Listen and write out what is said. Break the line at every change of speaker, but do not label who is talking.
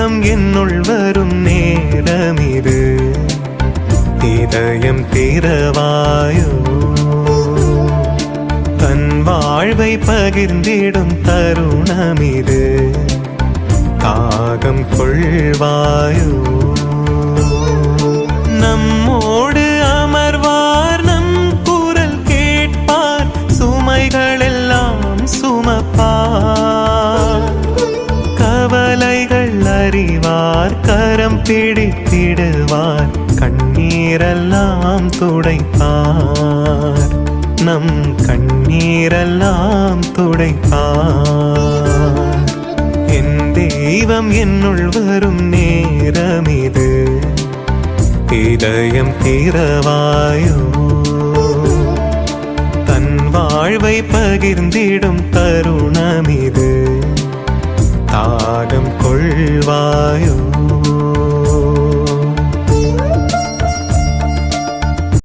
தெய்வம் என்னுள் வரும் நேரம் இது இதயம் திறவாயோ? தன் வாழ்வை பகிர்ந்திடும் தருணம் இது தாகம் கொள்வாயோ? நம்மோடு அமர்வார் நம் குரல் கேட்பார் சுமைகளெல்லாம் சுமப்பார். அறிவார் கரம் பிடித்திடுவார் கண்ணீரெல்லாம் துடைப்பார். நம் கண்ணீரெல்லாம் துடைப்பார். என் தெய்வம் என்னுள் வரும் நேரம் இது இதயம் தீரவாயோ தன் வாழ்வை பகிர்ந்திடும் தருணம் இது தாகம் கொள்வாயோ